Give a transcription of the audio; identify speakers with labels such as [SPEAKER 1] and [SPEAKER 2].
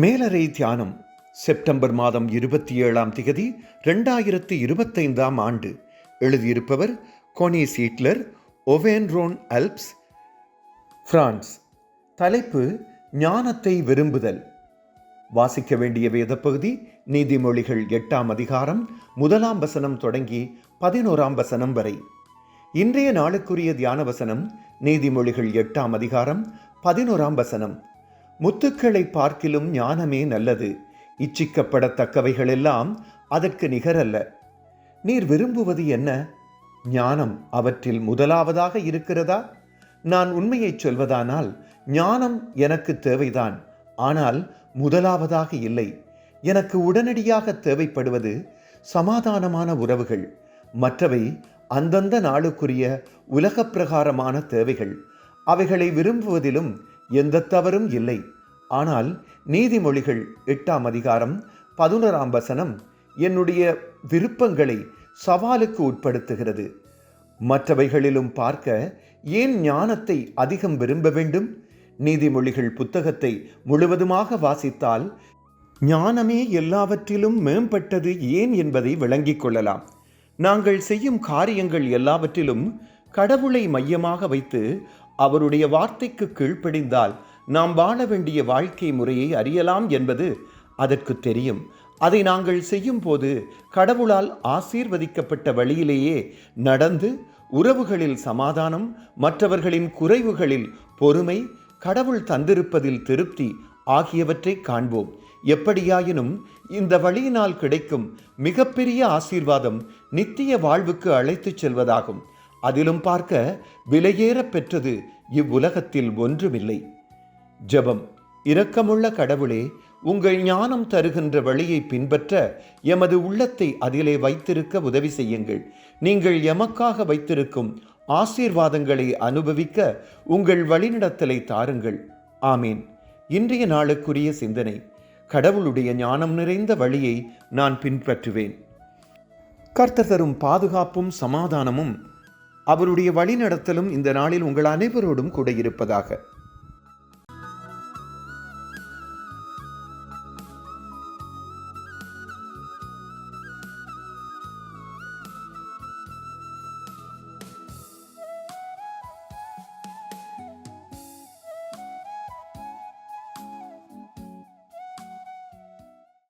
[SPEAKER 1] மேலறை தியானம் செப்டம்பர் மாதம் இருபத்தி ஏழாம் திகதி ரெண்டாயிரத்து இருபத்தைந்தாம் ஆண்டு. எழுதியிருப்பவர் கோனி சீட்லர் ஒவேன்ரோன் அல்ப்ஸ் பிரான்ஸ். தலைப்பு ஞானத்தை விரும்புதல். வாசிக்க வேண்டிய வேதப்பகுதி நீதிமொழிகள் எட்டாம் அதிகாரம் முதலாம் வசனம் தொடங்கி பதினோராம் வசனம் வரை. இன்றைய நாளுக்குரிய தியான வசனம் நீதிமொழிகள் எட்டாம் அதிகாரம் பதினோராம் வசனம். முத்துக்களை பார்க்கிலும் ஞானமே நல்லது. இச்சிக்கப்படத்தக்கவைகளெல்லாம் அதற்கு நிகரல்ல. நீர் விரும்புவது என்ன? ஞானம் அவற்றில் முதலாவதாக இருக்கிறதா? நான் உண்மையைச் சொல்வதானால் ஞானம் எனக்கு தேவைதான். ஆனால் முதலாவதாக இல்லை. எனக்கு உடனடியாக தேவைப்படுவது சமாதானமான உறவுகள். மற்றவை அந்தந்த நாளுக்குரிய உலகப் பிரகாரமான தேவைகள். அவைகளை விரும்புவதிலும் எந்த தவறும் இல்லை. ஆனால் நீதிமொழிகள் எட்டாம் அதிகாரம் பதினோராம் வசனம் என்னுடைய விருப்பங்களை சவாலுக்கு உட்படுத்துகிறது. மற்றவைகளிலும் பார்க்க ஏன் ஞானத்தை அதிகம் விரும்ப வேண்டும்? நீதிமொழிகள் புத்தகத்தை முழுவதுமாக வாசித்தால் ஞானமே எல்லாவற்றிலும் மேம்பட்டது ஏன் என்பதை விளங்கிக் கொள்ளலாம். நாங்கள் செய்யும் காரியங்கள் எல்லாவற்றிலும் கடவுளை மையமாக வைத்து அவருடைய வார்த்தைக்கு கீழ்ப்படிந்தால் நாம் வாழ வேண்டிய வாழ்க்கை முறையை அறியலாம் என்பது அதற்கு தெரியும். அதை நாங்கள் செய்யும்போது கடவுளால் ஆசீர்வதிக்கப்பட்ட வழியிலேயே நடந்து உறவுகளில் சமாதானம் மற்றவர்களின் குறைவுகளில் பொறுமை கடவுள் தந்திருப்பதில் திருப்தி ஆகியவற்றை காண்போம். எப்படியாயினும் இந்த வழியினால் கிடைக்கும் மிகப்பெரிய ஆசீர்வாதம் நித்திய வாழ்வுக்கு அழைத்துச் செல்வதாகும். அதிலும் பார்க்க விலையேற பெற்றது இவ்வுலகத்தில் ஒன்றுமில்லை. ஜெபம். இரக்கமுள்ள கடவுளே உங்கள் ஞானம் தருகின்ற வழியை பின்பற்ற எமது உள்ளத்தை அதிலே வைத்திருக்க உதவி செய்யுங்கள். நீங்கள் எமக்காக வைத்திருக்கும் ஆசீர்வாதங்களை அனுபவிக்க உங்கள் வழிநடத்தலை தாருங்கள். ஆமீன். இன்றைய நாளுக்குரிய சிந்தனை. கடவுளுடைய ஞானம் நிறைந்த வழியை நான் பின்பற்றுவேன். கர்த்தர் தரும் பாதுகாப்பும் சமாதானமும் அவருடைய வழிநடத்தலும் இந்த நாளில் உங்கள் அனைவரோடும் கூட இருப்பதாக.